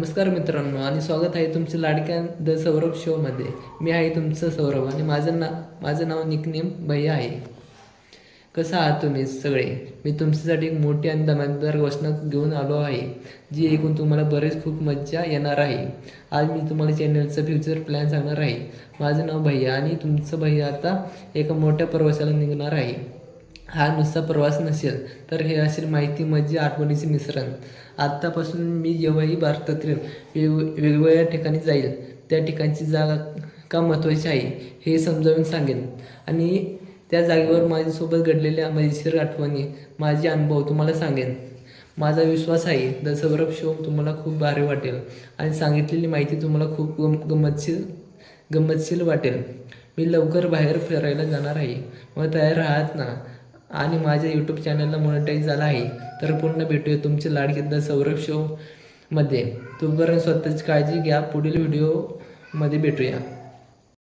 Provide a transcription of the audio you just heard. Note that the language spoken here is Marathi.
नमस्कार मित्रांनो आणि स्वागत आहे तुमचे लाडक्या द सौरभ शोमध्ये मी आहे तुमचं सौरभ आणि माझं ना माझं नाव निकनेम भैया आहे. कसं आहात तुम्ही सगळे? मी तुमच्यासाठी एक मोठी आणि धमाकेदार घोषणा घेऊन आलो आहे जी ऐकून तुम्हाला बरेच खूप मज्जा येणार आहे. आज मी तुम्हाला चॅनलचं फ्युचर प्लॅन सांगणार आहे. माझं नाव भैया आणि तुमचं भैया आता एका मोठ्या प्रवासाला निघणार आहे. हा नुसता प्रवास नसेल तर हे असेल माहिती म्हणजे आठवणीचे मिश्रण. आत्तापासून मी जेव्हाही भारतातील वेग वेगवेगळ्या ठिकाणी जाईल त्या ठिकाणची जागा का महत्त्वाची आहे हे समजावून सांगेन. आणि त्या जागेवर माझ्यासोबत घडलेल्या मजेशीर आठवणी माझे अनुभव तुम्हाला सांगेन. माझा विश्वास आहे द सौरभ शो तुम्हाला खूप भारी वाटेल आणि सांगितलेली माहिती तुम्हाला खूप गम गमतशील गमतशील वाटेल. मी लवकर बाहेर फिरायला जाणार आहे मग तयार राहत ना. आणि माझ्या यूट्यूब चॅनलला मॉनिटाईज झाला आहे तर पुन्हा भेटूया तुमचे लाडके द सौरभ शो मध्ये. तोपर्यंत स्वतःची काळजी घ्या पुढील व्हिडिओमध्ये भेटूया.